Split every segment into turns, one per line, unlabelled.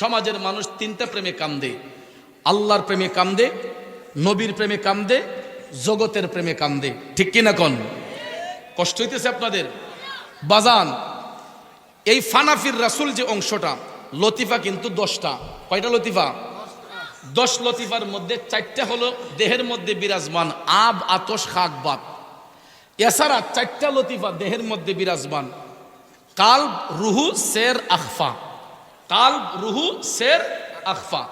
সমাজের মানুষ তিনটা প্রেমে কান্দে। আল্লাহর প্রেমে কান্দে, নবীর প্রেমে কান্দে, জগতের প্রেমে কান্দে। ঠিক কিনা কন? কষ্ট হইতেছে আপনাদের? বাজান, এই ফানাফির রাসুল যে অংশটা, লতিফা কিন্তু দশটা। কয়টা লতিফা? দশ লতিফার মধ্যে চারটা হলো দেহের মধ্যে বিরাজমান আব, আতস, খাক, বাত। এছাড়া চারটা লতিফা দেহের মধ্যে বিরাজমান। কাল রুহু, সের, আখফা। কাল রুহু, সের, আখফা।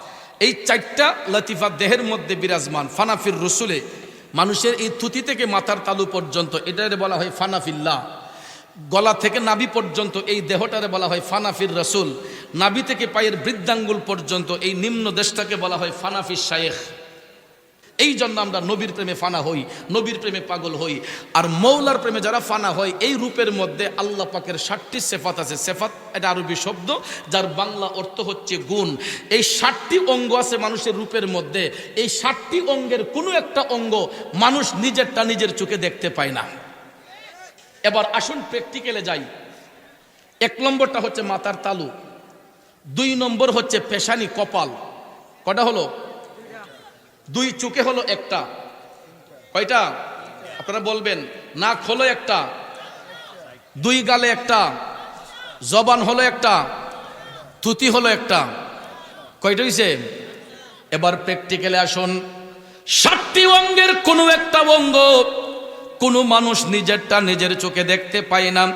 এই চারটা লতিফা দেহের মধ্যে বিরাজমান, ফানাফির রসুলে। মানুষের এই থুতি থেকে মাথার তালু পর্যন্ত, এটারে বলা হয় ফানাফিল্লাহ। গলা থেকে নাভি পর্যন্ত, এই দেহটারে বলা হয় ফানাফির রসুল। নাবি থেকে পায়ের বৃদ্ধাঙ্গুল পর্যন্ত, এই নিম্ন দেশটাকে বলা হয় ফানাফির শায়েখ। এই জন্য আমরা নবীর প্রেমে ফানা হই, নবীর প্রেমে পাগল হই। আর মৌলার প্রেমে যারা ফানা হয়, এই রূপের মধ্যে আল্লাহ পাকের ষাটটি সেফাত আছে। সেফাত, এটা আরবি শব্দ, যার বাংলা অর্থ হচ্ছে গুণ। এই ষাটটি অঙ্গ আছে মানুষের রূপের মধ্যে। এই ষাটটি অঙ্গের কোনো একটা অঙ্গ মানুষ নিজেরটা নিজের চোখে দেখতে পায় না। এবার আসুন প্র্যাকটিক্যালে যাই। এক নম্বরটা হচ্ছে মাথার তালু। দুই নম্বর হচ্ছে পেশানি কপাল। কটা হলো? দুই চোখে হলো একটা। কয়টা? আপনারা বলবেন, নাক হলো একটা, দুই গালে একটা, জবান হলো একটা তুতি হলো একটা। কয়টা হইছে? এবার প্র্যাকটিক্যালে আসুন। ষাটটি অঙ্গের কোনো একটা অঙ্গ কোনো মানুষ নিজেরটা নিজের চোখে দেখতে পায় না।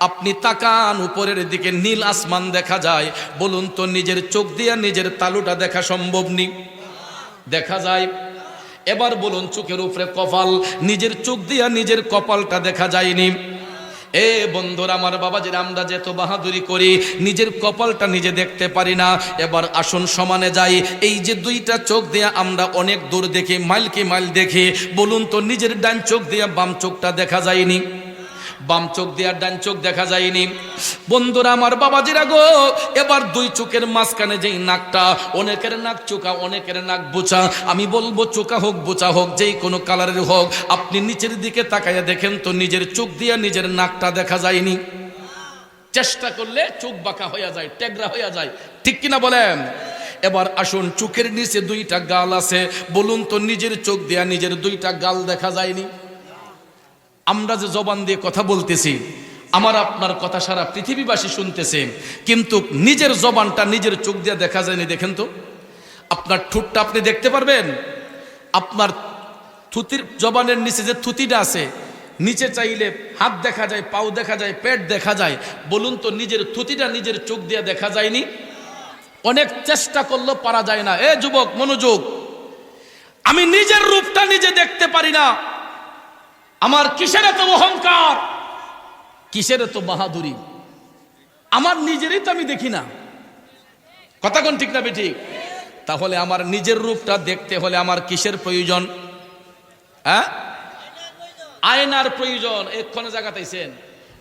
আপনি তাকান, উপরের দিকে নীল আসমান দেখা যায়। বলুন তো, নিজের চোখ দিয়ে নিজের তালুটা দেখা সম্ভব নি? দেখা যায়। এবার বলুন, চোখের উপরে কপাল, নিজের চোখ দিয়া নিজের কপালটা দেখা যায়নি। এ বন্ধুরা, আমার বাবা যে আমরা যেত বাহাদুরি করি, নিজের কপালটা নিজে দেখতে পারি না। এবার আসন সমানে যাই। এই যে দুইটা চোখ দিয়ে আমরা অনেক দূর দেখি মাইলকে মাইল দেখি, বলুন তো, নিজের ডান চোখ দিয়ে বাম চোখটা দেখা যায়নি। বাম চোখ দিয়ে আর ডান চোখ দেখা যায়নি। বন্ধুরা আমার বাবাজিরা গো, এবার দুই চোখের মাঝখানে যেই নাকটা, অনেকের নাক চোকা অনেকের নাক বোচা। আমি বলব চোকা হোক, বোচা হোক, যেই কোনো কালারের হোক, আপনি নিচের দিকে তাকাইয়া দেখেন তো নিজের চোখ দিয়ে নিজের নাকটা দেখা যায়নি। চেষ্টা করলে চোখ বাঁকা হইয়া যায় টেগরা হইয়া যায়। ঠিক কিনা বলেন? এবার আসুন, চোখের নিচে দুইটা গাল আছে। বলুন তো নিজের চোখ দিয়া নিজের দুইটা গাল দেখা যায়নি। আমরা যে জবান দিয়ে কথা বলতেছি, আমার আপনার কথা সারা পৃথিবীবাসী শুনতেছে, কিন্তু নিজের জবানটা নিজের চোখ দিয়ে দেখা যায়নি, দেখেন তো। আপনার ঠোঁটটা আপনি দেখতে পারবেন? আপনার থুতির জবানের নিচে যে থুতিটা আছে, নিচে চাইলে হাত দেখা যায়, পাও দেখা যায়, পেট দেখা যায়, বলুন তো নিজের থুতিটা নিজের চোখ দিয়ে দেখা যায়নি? অনেক চেষ্টা করলেও পারা যায় না। এ যুবক, মনোযোগ। আমি নিজের রূপটা নিজে দেখতে পারি না। আমার কিসের এত অহংকার? কিসের এত বাহাদুরি? আমার নিজেরই তো আমি দেখি না। কথা কোন ঠিক না বেঠিক? তাহলে আমার নিজের রূপটা দেখতে হলে আমার কিসের প্রয়োজন? হ্যাঁ? আয়নার প্রয়োজন, এক্ষণে জায়গাতেছেন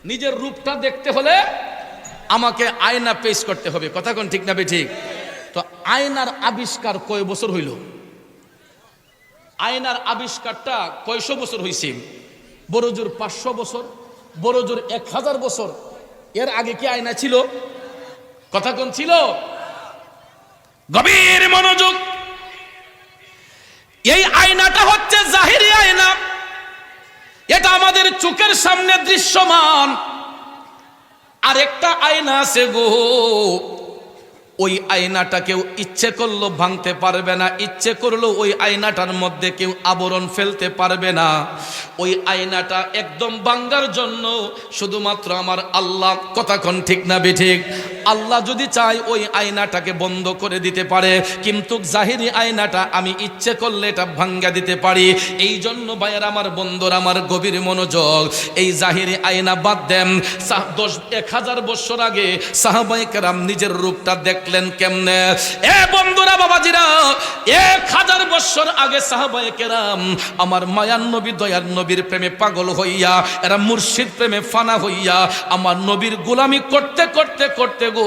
নিজের রূপটা দেখতে হলে আমাকে আয়না পেশ করতে হবে। কথা কোন ঠিক না বেঠিক? তো আয়নার আবিষ্কার কয় বছর হইল? আয়নার আবিষ্কারটা কয়শো বছর হয়েছে বড়জোর পাঁচশো বছর, বড়জোর এক হাজার বছর। এর আগে কি আয়না ছিল? কথা কোন ছিল? গভীর মনোযোগ। এই আয়নাটা হচ্ছে জাহিরি আয়না। এটা আমাদের চোখের সামনে দৃশ্যমান। আর একটা আয়না আছে গো। ওই আয়নাটা কেউ ইচ্ছে করল ভাঙতে পারবে না, ইচ্ছে করল ওই আয়নাটার মধ্যে কেউ আবরণ ফেলতে পারবে না। ওই আয়নাটা একদম ভাঙ্গার জন্য শুধুমাত্র আমার আল্লাহ, কথাক্ষণ ঠিক না বেঠিক আল্লাহ যদি চায় ওই আয়নাটাকে বন্ধ করে দিতে পারে, কিন্তু জাহিরি আয়নাটা আমি ইচ্ছে করলে এটা ভাঙ্গা দিতে পারি। এই জন্য ভাইয়ের আমার, বন্ধুর আমার গভীর মনোযোগ। এই জাহিরি আয়না বাদ দেন। দশ, এক হাজার বছর আগে সাহাবাই কেরাম নিজের রূপটা দেখলেন কেমনে? এ বন্ধুরা, বাবাজিরা, এক হাজার বছর আগে সাহাবাই কেরাম আমার মায়ান নবী, দয়ার নবীর প্রেমে পাগল হইয়া, এরা মুর্শিদ প্রেমে ফানা হইয়া, আমার নবীর গোলামি করতে করতে করতে গো,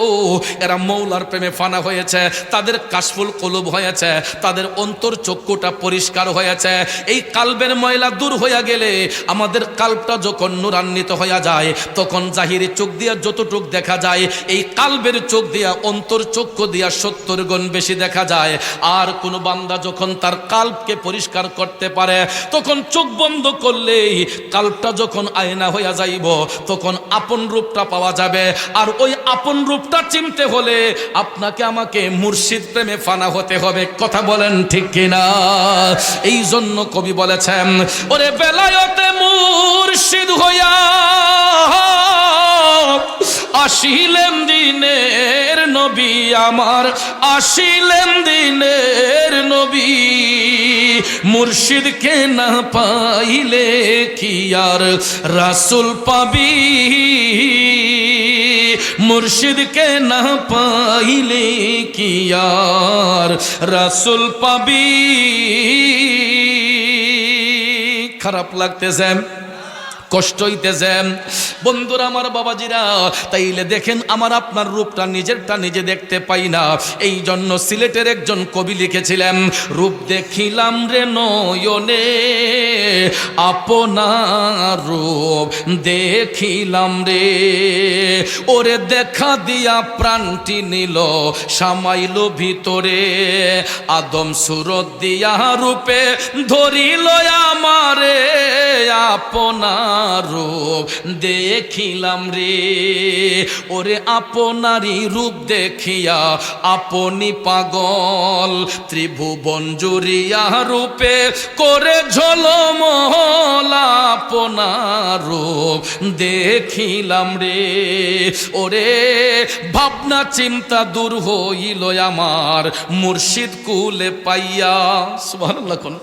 এরা মৌলার প্রেমে ফানা হয়েছে, তাদের কাশফুল কলুব হয়েছে, তাদের অন্তর চক্ষুটা পরিষ্কার হয়েছে। এই কালবের ময়লা দূর হইয়া গেলে আমাদের যখন নুরান্বিত হইয়া যায়, তখন চোখ দিয়া যতটুক দেখা যায়, এই কালবের চোখ দিয়া, অন্তর চক্ষু দিয়া সত্তর গুণ বেশি দেখা যায়। আর কোন বান্দা যখন তার কাল্পকে পরিষ্কার করতে পারে, তখন চোখ বন্ধ করলেই কাল্পটা যখন আয়না হইয়া যাইব, তখন আপন রূপটা পাওয়া যাবে। আর ওই আপন রূপটা চিনতে হলে আপনাকে আমাকে মুর্শিদ প্রেমে ফানা হতে হবে। কথা বলেন ঠিক কিনা? এই জন্য কবি বলেছেন, ওরে বেলায়তে মুর্শিদ হইয়া আসিলেন দিনের নবী আমার, আসিলেন দিনের নবী। মুর্শিদকে না পাইলে কি আর রাসুল পাবি? মুর্শিদকে না পাইলে কি আর? রাসুল পাবি। খারাপ লাগতেছে কষ্ট হইতেছে। বন্ধুরা আমার বাবাজিরা, তাইলে দেখেন আমার আপনার রূপটা নিজেরটা নিজে দেখতে পাই না। এই জন্য সিলেটের একজন কবি লিখেছিলেন, রূপ দেখিলাম রে নয়নে, আপনার রূপ দেখিলাম রে। ওরে দেখা দিয়া প্রাণটি নিল, সামাইল ভিতরে। আদম সুরত দিয়া রূপে ধরিল আমারে, আপনার রূপ দেখিলাম রে। ওরে আপনারই রূপ দেখিয়া আপনি পাগল। ত্রিভুবন জুরিয়া রূপে করে ঝলমহল আপনার দেখিলাম রে। ওরে ভাবনা চিন্তা দূর হইল আমার, মুর্শিদ কুলে পাইয়া, সুবহানাল্লাহ কোন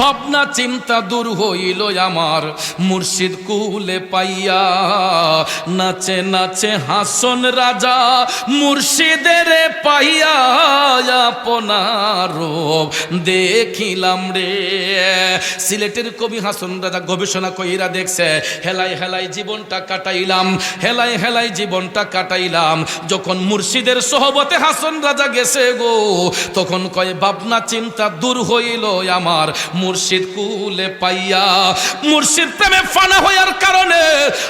ভাবনা চিন্তা দূর হইল আমার। মুর্শিদ কুলে পাইয়া নাচে নাচে হাসন রাজা, মুর্শিদের পাইয়া আপনার দেখিলাম রে। সিলেটের কবি হাসন রাজা গবেষণা কইরা দেখছে, হেলাই হেলাই জীবনটা কাটাইলাম, হেলাই হেলাই জীবনটা কাটাইলাম। যখন মুর্শিদের সহবতে হাসন রাজা গেছে গো, তখন কয়, ভাবনা চিন্তা দূর হইল আমার। মুর্শিদ কুলে পাইয়া, মুর্শিদ প্রেমে ফানা হইয়ার কারণে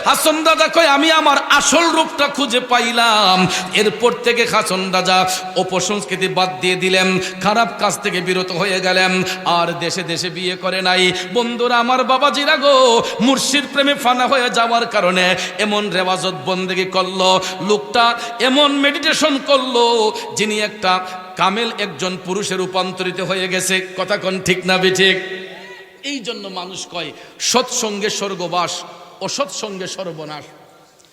হাসন দাদা কয়, আমি আমার আসল রূপটা খুঁজে পাইলাম। এরপর থেকে হাসন রাজা অপসংস্কৃতি বাদ দিয়ে দিলেন, খারাপ কাজ থেকে বিরত হয়ে গেলেন, আর দেশে দেশে বিয়ে করে নাই। বন্ধুরা আমার বাবাজিরা গো, মুর্শিদ প্রেমে ফানা হয়ে যাওয়ার কারণে এমন রেওয়াজত বন্দেগি করল, লোকটা এমন মেডিটেশন করল, যিনি একটা কামেল একজন পুরুষে রূপান্তরিত হয়ে গেছে। কথা কোন ঠিক না বেঠিক? এই জন্য মানুষ কয় সৎসঙ্গে স্বর্গবাস অসৎসঙ্গে সর্বনাশ।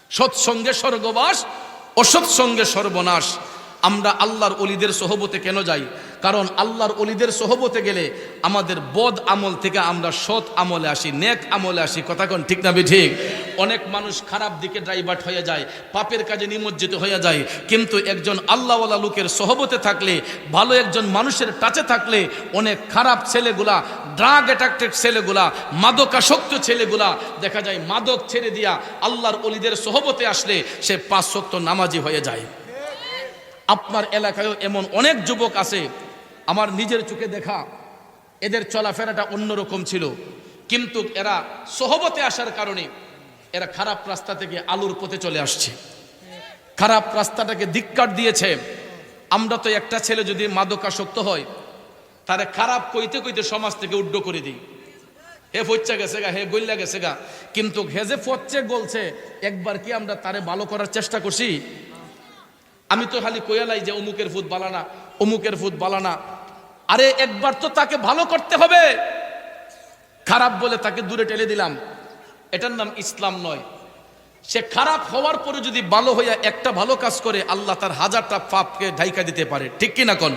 সৎসঙ্গে স্বর্গবাস অসৎসঙ্গে সর্বনাশ। আমরা আল্লাহর অলিদের সহবতে কেন যাই? কারণ আল্লাহর অলিদের সহবতে গেলে আমাদের বদ আমল থেকে আমরা সৎ আমলে আসি, নেক আমলে আসি। কথা কোন ঠিক না ঠিক অনেক মানুষ খারাপ দিকে ড্রাইভার্ট হয়ে যায়, পাপের কাজে নিমজ্জিত হয়ে যায়। কিন্তু একজন আল্লাহওয়ালা লোকের সহবতে থাকলে, ভালো একজন মানুষের টাচে থাকলে, অনেক খারাপ ছেলেগুলা ড্রাগ অ্যাট্রাক্টেড ছেলেগুলা, মাদকাসক্ত ছেলেগুলা, দেখা যায় মাদক ছেড়ে দিয়া আল্লাহর অলিদের সহবতে আসলে সে পাঁচ সত্য নামাজি হয়ে যায়। আপনার এলাকায়ও এমন অনেক যুবক আছে আমার নিজের চোখে দেখা, এদের চলাফেরাটা অন্যরকম ছিল। কিন্তু এরা সহবতে আসার কারণে এরা খারাপ রাস্তা থেকে আলুর পথে চলে আসছে। খারাপ রাস্তাটাকে ধিক্কার দিয়েছে, আমরা তো একটা ছেলে যদি মাদকাসক্ত হয়, তারে খারাপ কইতে কইতে সমাজ থেকে উড্ড করে দিই। হে ফচ্চা গেছে গা, হে গল্লা গেছে গা। কিন্তু হে যে ফচ্ছে গলছে, একবার কি আমরা তারে ভালো করার চেষ্টা করছি? আমি তো খালি কয়ালাই যে অমুকের ফুট বালানা অমুকের ফুট বালানা আরে একবার তো তাকে ভালো করতে হবে। খারাপ বলে তাকে দূরে টেলে দিলাম। এটার নাম ইসলাম নয়। সে খারাপ হওয়ার পরে যদি ভালো হইয়া একটা ভালো কাজ করে, আল্লাহ তার হাজারটা পাপকে ঢাইকা দিতে পারে। ঠিক কিনা কোন?